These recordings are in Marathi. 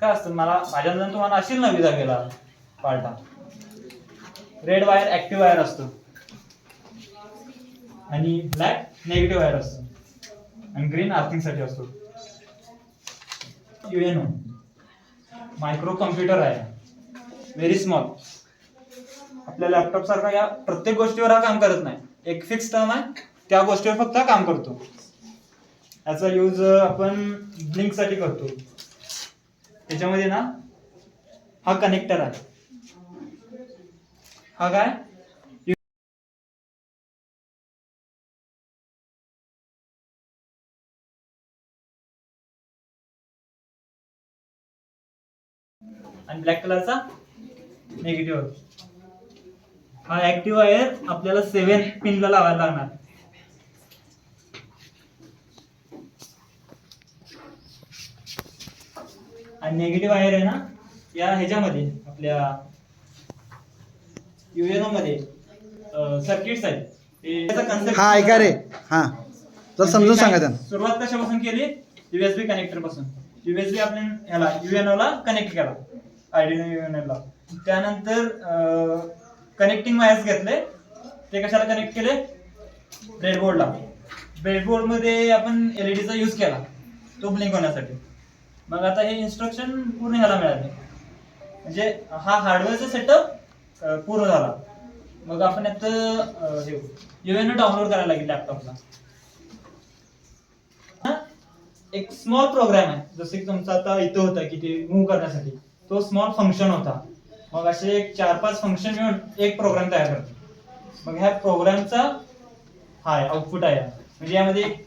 काय असतं? मला माझ्या नंतर तुम्हाला असेल ना विजा गेला पार्टा रेड वायर ऍक्टिव्ह वायर असतो. आणि ब्लॅक नेगेटिव्ह वायर असतो. आणि ग्रीन आर्थिंगसाठी असतो. युएनओ मायक्रो कम्प्युटर आहे. व्हेरी स्मॉल आपल्या लॅपटॉप सारखा या प्रत्येक गोष्टीवर हा काम करत नाही. एक फिक्स टर्म आहे त्या गोष्टीवर फक्त काम करतो. याचा यूज आपण ब्लिंकसाठी करतो. त्याच्यामध्ये ना हा कनेक्टर आहे. हा काय? आणि ब्लॅक कलरचा नेगेटिव्ह हा ऍक्टिव्ह वायर आपल्याला सेव्हन पिनला लावायला लागणार. आणि निगेटिव्ह वायर आहे ना या ह्याच्यामध्ये आपल्या युएनओ मध्ये सर्किट्स आहेत. त्याचा हा ऐका रे. हा. तर समजून सांगा त्यांना. सुरुवात कशापासून केली? युएसबी कनेक्टरपासून. युएसबी आपण ह्याला युएनओ ला कनेक्ट केला आयडिनो युएनओ ला. त्यानंतर कनेक्टिंग वायर्स घेतले. ते कशाला कनेक्ट केले? ब्रेडबोर्डला ब्रेडबोर्डमध्ये आपण LED चा यूज केला. तो ब्लिंक होण्यासाठी. मग आता हे इन्स्ट्रक्शन पूर्ण ह्याला मिळाले म्हणजे हा हार्डवेअरचा सेटअप पूर्ण झाला. मग आपण आता युएनओ डाउनलोड करायला लागेल लॅपटॉपला हा, एक स्मॉल प्रोग्राम आहे. जसं की तुमचा आता इथं होता की ते मूव्ह करण्यासाठी. तो स्मॉल फंक्शन होता. मग असे एक चार पाच फंक्शन मिळून एक प्रोग्राम तयार करतो. मग ह्या प्रोग्रामचा हा आउटपुट आहे. म्हणजे यामध्ये एक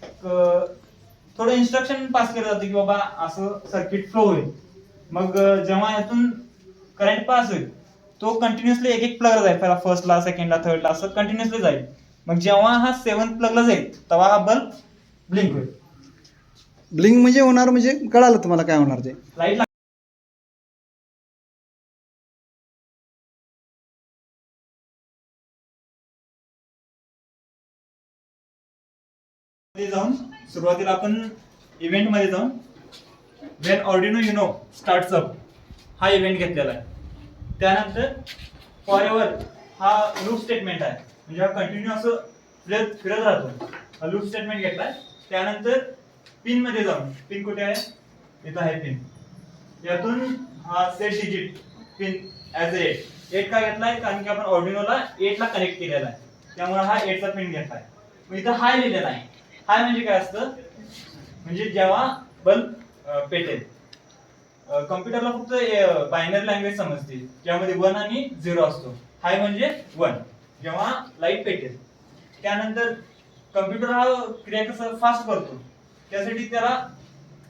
थोडं इन्स्ट्रक्शन पास केलं जातं की बाबा असं सर्किट फ्लो होईल. मग जेव्हा यातून करंट पास होईल तो कंटिन्युअसली एक एक प्लगला जाईल. पहिला फर्स्टला सेकंडला थर्डला असं कंटिन्युअसली जाईल. मग जेव्हा हा सेव्हन प्लगला जाईल तेव्हा हा बल्ब ब्लिंक होईल. ब्लिंक म्हणजे होणार म्हणजे कळालं तुम्हाला काय होणार ते. लाइट जाऊन सुरुवातीला आपण इव्हेंटमध्ये जाऊन when Arduino Uno starts up हा इव्हेंट घेतलेला आहे. त्यानंतर फॉर एव्हर हा लूप स्टेटमेंट आहे. म्हणजे हा कंटिन्यू असं फिरत फिरत राहतो. हा लूप स्टेटमेंट घेतलाय त्यानंतर पिनमध्ये जाऊन पिन कुठे आहे? इथं आहे पिन यातून हा set digit pin as eight eight का घेतलाय कारण की आपण ऑर्डिनोला एट ला कनेक्ट केलेला आहे. त्यामुळे हा एटचा पिन घेतलाय मग इथं हाय लिहिलेला आहे. हाय म्हणजे काय असतं? म्हणजे जेव्हा बल्ब पेटेल कम्प्युटरला फक्त बायनरी लँग्वेज समजते ज्यामध्ये वन आणि झिरो असतो. हाय म्हणजे वन जेव्हा लाइट पेटेल. त्यानंतर कम्प्युटर हा क्रिया कसं फास्ट करतो. त्यासाठी त्याला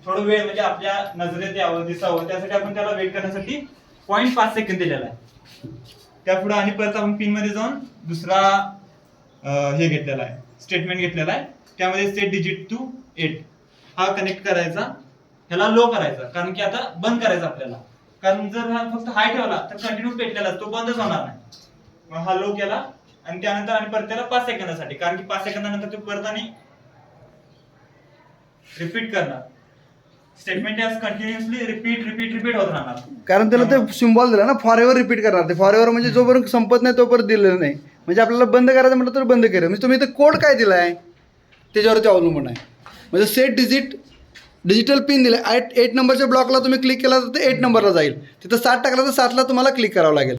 थोडं वेळ म्हणजे आपल्या नजरेत यावं दिसावं त्यासाठी आपण त्याला वेट करण्यासाठी पॉईंट पाच सेकंद दिलेला आहे. त्यापुढे आणि परत आपण पिनमध्ये जाऊन दुसरा हे घेतलेला आहे. स्टेटमेंट घेतलेला आहे. त्यामध्ये सेट डिजिट टू एट हा कनेक्ट करायचा. ह्याला लो करायचा. कारण की आता बंद करायचा आपल्याला. कारण जर हा फक्त हाय ठेवला तर कंटिन्यू पेटलेला तो बंदच होणार नाही. मग हा लो केला. आणि त्यानंतर आणि परत त्याला पाच सेकंदासाठी. कारण की पाच सेकंदानंतर तो परत आणि रिपीट करणार. Statement continuously repeat repeat repeat होत राहणार. कारण त्याला ते सिम्बॉल दिला ना फॉर एव्हर रिपीट करणार. ते फॉर एव्हर म्हणजे जोपर्यंत संपत नाही तोपर्यंत दिलेलं नाही. म्हणजे आपल्याला बंद करायचं म्हटलं तर बंद केलं. म्हणजे तुम्ही इथं कोड काय दिलाय? त्याच्यावरती अवलंबून आहे. म्हणजे सेट डिजिट डिजिटल पिन दिलं ॲट एट नंबरच्या ब्लॉकला तुम्ही क्लिक केला तर ते एट नंबरला जाईल. तिथं सात टाकला तर सातला तुम्हाला क्लिक करावं लागेल.